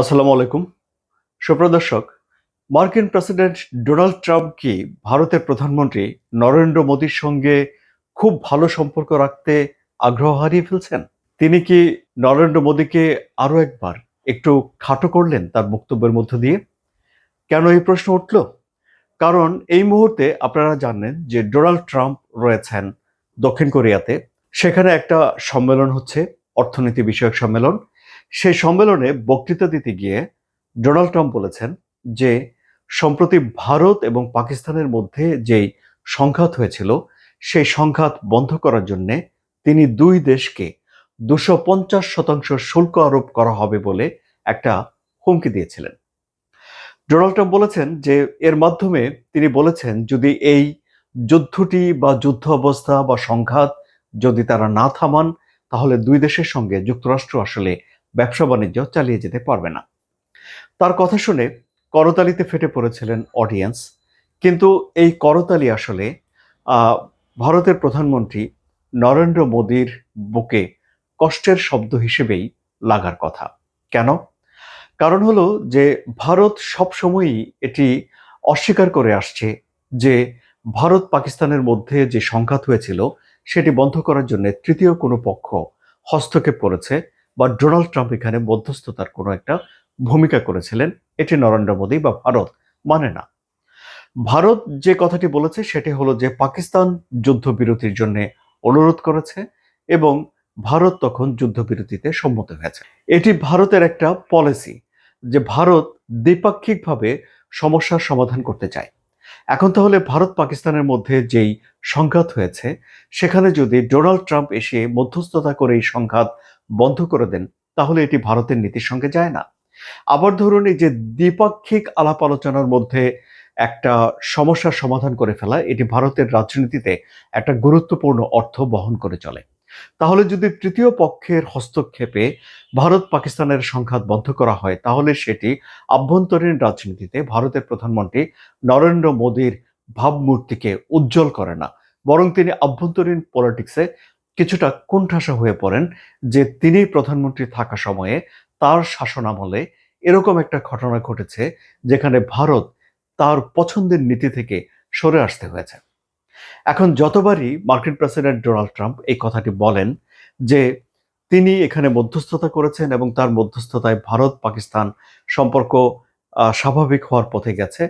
আসসালামু আলাইকুম। সুপ্রদর্শক মার্কিন প্রেসিডেন্ট ডোনাল্ড ট্রাম্প কি ভারতের প্রধানমন্ত্রী নরেন্দ্র মোদীর সঙ্গে খুব ভালো সম্পর্ক রাখতে আগ্রহ হারিয়ে ফেলছেন? তিনি কি নরেন্দ্র মোদীকে আরও একবার একটু খাটো করলেন তার বক্তব্যের মধ্য দিয়ে? কেন এই প্রশ্ন উঠল? কারণ এই মুহূর্তে আপনারা জানেন যে ডোনাল্ড ট্রাম্প রয়েছেন দক্ষিণ কোরিয়াতে। সেখানে একটা সম্মেলন হচ্ছে, অর্থনীতি বিষয়ক সম্মেলন। সেই সম্মেলনে বক্তৃতা দিতে গিয়ে ডোনাল্ড ট্রাম্প বলেছেন যে, সম্প্রতি ভারত এবং পাকিস্তানের মধ্যে যেই সংঘাত হয়েছিল, সেই সংঘাত বন্ধ করার জন্য তিনি দুই দেশকে দুশো পঞ্চাশ শতাংশ শুল্ক আরোপ করা হবে বলে একটা হুমকি দিয়েছিলেন। ডোনাল্ড ট্রাম্প বলেছেন যে, এর মাধ্যমে তিনি বলেছেন যদি এই যুদ্ধটি বা যুদ্ধ অবস্থা বা সংঘাত যদি তারা না থামান, তাহলে দুই দেশের সঙ্গে যুক্তরাষ্ট্র আসলে ব্যবসা বাণিজ্য চালিয়ে যেতে পারবে না। তার কথা শুনে করতালিতে ফেটে পড়েছিলেন অডিয়েন্স কিন্তু এই করতালি আসলে ভারতের প্রধানমন্ত্রী নরেন্দ্র মোদীর বুকে কষ্টের শব্দ হিসেবেই লাগার কথা। কেন? কারণ হলো যে, ভারত সবসময়ই এটি অস্বীকার করে আসছে যে, ভারত পাকিস্তানের মধ্যে যে সংঘাত হয়েছিল, সেটি বন্ধ করার জন্য তৃতীয় কোনো পক্ষ হস্তক্ষেপ করেছে। বা ডোনাল্ড ট্রাম্প এখানে মধ্যস্থতার কোনো একটা ভূমিকা করেছিলেন, এটি নরেন্দ্র মোদী বা ভারত মানে না। ভারত যে কথাটি বলেছে, সেটি হলো যে পাকিস্তান যুদ্ধবিরতির জন্য অনুরোধ করেছে এবং ভারত তখন যুদ্ধবিরতিতে সম্মত হয়েছে। এটি ভারতের একটা পলিসি যে ভারত দ্বিপাক্ষিকভাবে সমস্যার সমাধান করতে চায়। এখন তাহলে ভারত পাকিস্তানের মধ্যে যেই সংঘাত হয়েছে, সেখানে যদি ডোনাল্ড ট্রাম্প এসে মধ্যস্থতা করে এই সংঘাত বন্ধ করে দেন, তাহলে এটি ভারতের নীতির সঙ্গে যায় না। আবার ধরুন এই যে দ্বিপাক্ষিক আলাপ আলোচনার মধ্যে একটা সমস্যার সমাধান করে ফেলা, এটি ভারতের রাজনীতিতে একটা গুরুত্বপূর্ণ অর্থ বহন করে চলে। তাহলে যদি তৃতীয় পক্ষের হস্তক্ষেপে ভারত পাকিস্তানের সংঘাত বন্ধ করা হয়, তাহলে সেটি আভ্যন্তরীণ রাজনীতিতে ভারতের প্রধানমন্ত্রী নরেন্দ্র মোদীর ভাবমূর্তিকে উজ্জ্বল করে না। বরং তিনি আভ্যন্তরীণ পলিটিক্সে কিছুটা কোণঠাসা হয়ে পড়েন যে তিনি প্রধানমন্ত্রী থাকা সময়ে তার শাসনামলে এরকম একটা ঘটনা ঘটেছে যেখানে ভারত তার পছন্দের নীতি থেকে সরে আসতে হয়েছে। এখন যতবারই মার্কিন প্রেসিডেন্ট ডোনাল্ড ট্রাম্প এই কথাটি বলেন যে তিনি এখানে মধ্যস্থতা করেছেন এবং তার মধ্যস্থতায় ভারত পাকিস্তান সম্পর্ক স্বাভাবিক হওয়ার পথে গেছে,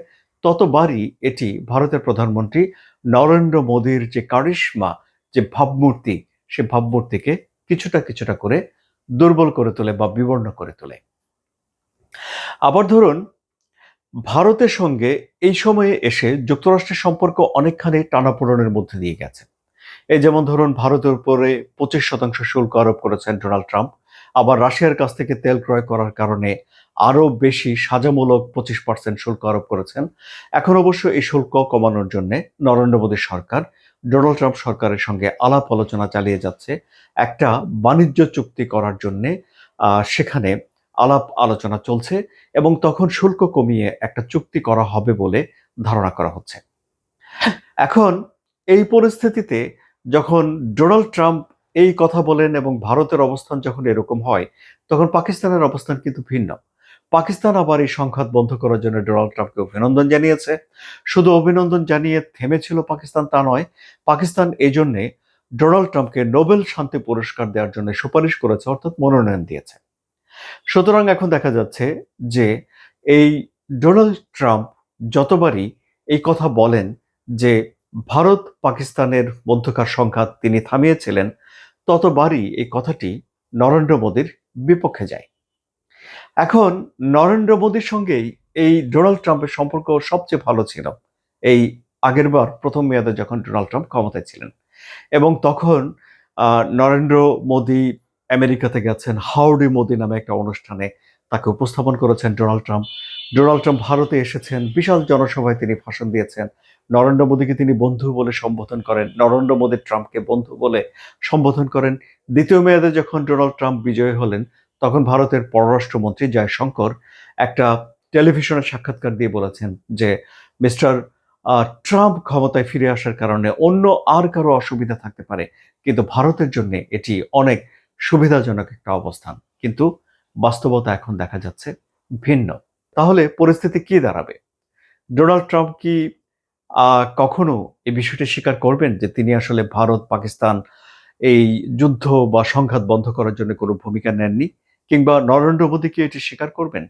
ততবারই এটি ভারতের প্রধানমন্ত্রী নরেন্দ্র মোদীর যে কারিশ্মা, যে ভাবমূর্তি সে ভাবমূর্তিকে কিছুটা কিছুটা করে দুর্বল করে তোলে বা বিবর্ণ করে তোলে। আবার ধরুন, ভারতের সঙ্গে এই সময়ে এসে যুক্তরাষ্ট্রের সম্পর্ক অনেকখানি টানাপোড়নের মধ্যে দিয়ে গেছে। এই যেমন ধরুন, ভারতের উপরে পঁচিশ শতাংশ শুল্ক আরোপ করেছেন ডোনাল্ড ট্রাম্প। আবার রাশিয়ার কাছ থেকে তেল ক্রয় করার কারণে আরও বেশি সাজামূলক পঁচিশ পার্সেন্ট শুল্ক আরোপ করেছেন। এখন অবশ্য এই শুল্ক কমানোর জন্য নরেন্দ্র মোদী সরকার ডোনাল্ড ট্রাম্প সরকারের সঙ্গে আলাপ আলোচনা চালিয়ে যাচ্ছে। একটা বাণিজ্য চুক্তি করার জন্যে সেখানে আলাপ আলোচনা চলছে এবং তখন শুল্ক কমিয়ে একটা চুক্তি করা হবে বলে ধারণা করা হচ্ছে। এখন এই পরিস্থিতিতে যখন ডোনাল্ড ট্রাম্প এই কথা বলেন এবং ভারতের অবস্থান যখন এরকম হয়, তখন পাকিস্তানের অবস্থান কিন্তু ভিন্ন। পাকিস্তান আবার এই সংঘাত বন্ধ করার জন্য ডোনাল্ড ট্রাম্পকে অভিনন্দন জানিয়েছে। শুধু অভিনন্দন জানিয়ে থেমেছিল পাকিস্তান তা নয়, পাকিস্তান এই জন্যে ডোনাল্ড ট্রাম্পকে নোবেল শান্তি পুরস্কার দেওয়ার জন্য সুপারিশ করেছে, অর্থাৎ মনোনয়ন দিয়েছে। সুতরাং এখন দেখা যাচ্ছে যে এই ডোনাল্ড ট্রাম্প যতবারই এই কথা বলেন যে ভারত পাকিস্তানের মধ্যকার সংঘাত তিনি থামিয়েছিলেন, ততবারই এই কথাটি নরেন্দ্র মোদীর বিপক্ষে যায়। এখন নরেন্দ্র মোদীর সঙ্গেই এই ডোনাল্ড ট্রাম্পের সম্পর্ক সবচেয়ে ভালো ছিল। এই আগেরবার প্রথম মেয়াদে যখন ডোনাল্ড ট্রাম্প ক্ষমতায় ছিলেন। এবং তখন নরেন্দ্র মোদী আমেরিকাতে গেছেন, হাউডি মোদি নামে একটা অনুষ্ঠানে তাকে উপস্থাপন করেছেন ডোনাল্ড ট্রাম্প। ডোনাল্ড ট্রাম্প ভারতে এসেছেন, বিশাল জনসভায় তিনি ভাষণ দিয়েছেন। নরেন্দ্র মোদীকে তিনি বন্ধু বলে সম্বোধন করেন, নরেন্দ্র মোদী ট্রাম্পকে বন্ধু বলে সম্বোধন করেন। দ্বিতীয় মেয়াদে যখন ডোনাল্ড ট্রাম্প বিজয়ী হলেন তখন ভারতের পররাষ্ট্রমন্ত্রী জয়শঙ্কর একটা টেলিভিশনে সাক্ষাৎকার দিয়ে বলেছেন যে, মিস্টার ট্রাম্প ক্ষমতায় ফিরে আসার কারণে অন্য আর কারও অসুবিধা থাকতে পারে, কিন্তু ভারতের জন্য এটি অনেক সুবিধাজনক একটা অবস্থান। কিন্তু বাস্তবতা এখন দেখা যাচ্ছে ভিন্ন। তাহলে পরিস্থিতি কি দাঁড়াবে? ডোনাল্ড ট্রাম্প কি কখনো এই বিষয়টি স্বীকার করবেন যে তিনি আসলে ভারত পাকিস্তান এই যুদ্ধ বা সংঘাত বন্ধ করার জন্য কোনো ভূমিকা নেননি? কিংবা নরেন্দ্র মোদী কি এটি স্বীকার করবেন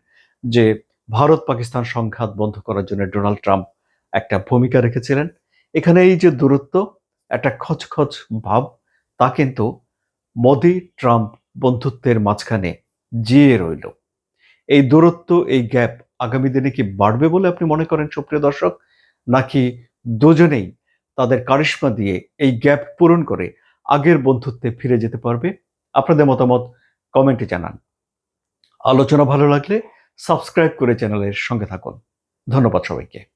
যে ভারত পাকিস্তান সংঘাত বন্ধ করার জন্য ডোনাল্ড ট্রাম্প একটা ভূমিকা রেখেছিলেন? এখানে এই যে দূরত্ব, একটা খচখচ ভাব, তা কিন্তু মোদি ট্রাম্প বন্ধুত্বের মাঝখানে জিয়ে রইল। এই দূরত্ব, এই গ্যাপ আগামী দিনে কি বাড়বে বলে আপনি মনে করেন সুপ্রিয় দর্শক? নাকি দুজনেই তাদের কারিশ্মা দিয়ে এই গ্যাপ পূরণ করে আগের বন্ধুত্বে ফিরে যেতে পারবে? আপনাদের মতামত কমেন্টে জানান। আলোচনা ভালো লাগলে সাবস্ক্রাইব করে চ্যানেলের সঙ্গে থাকুন। ধন্যবাদ সবাইকে।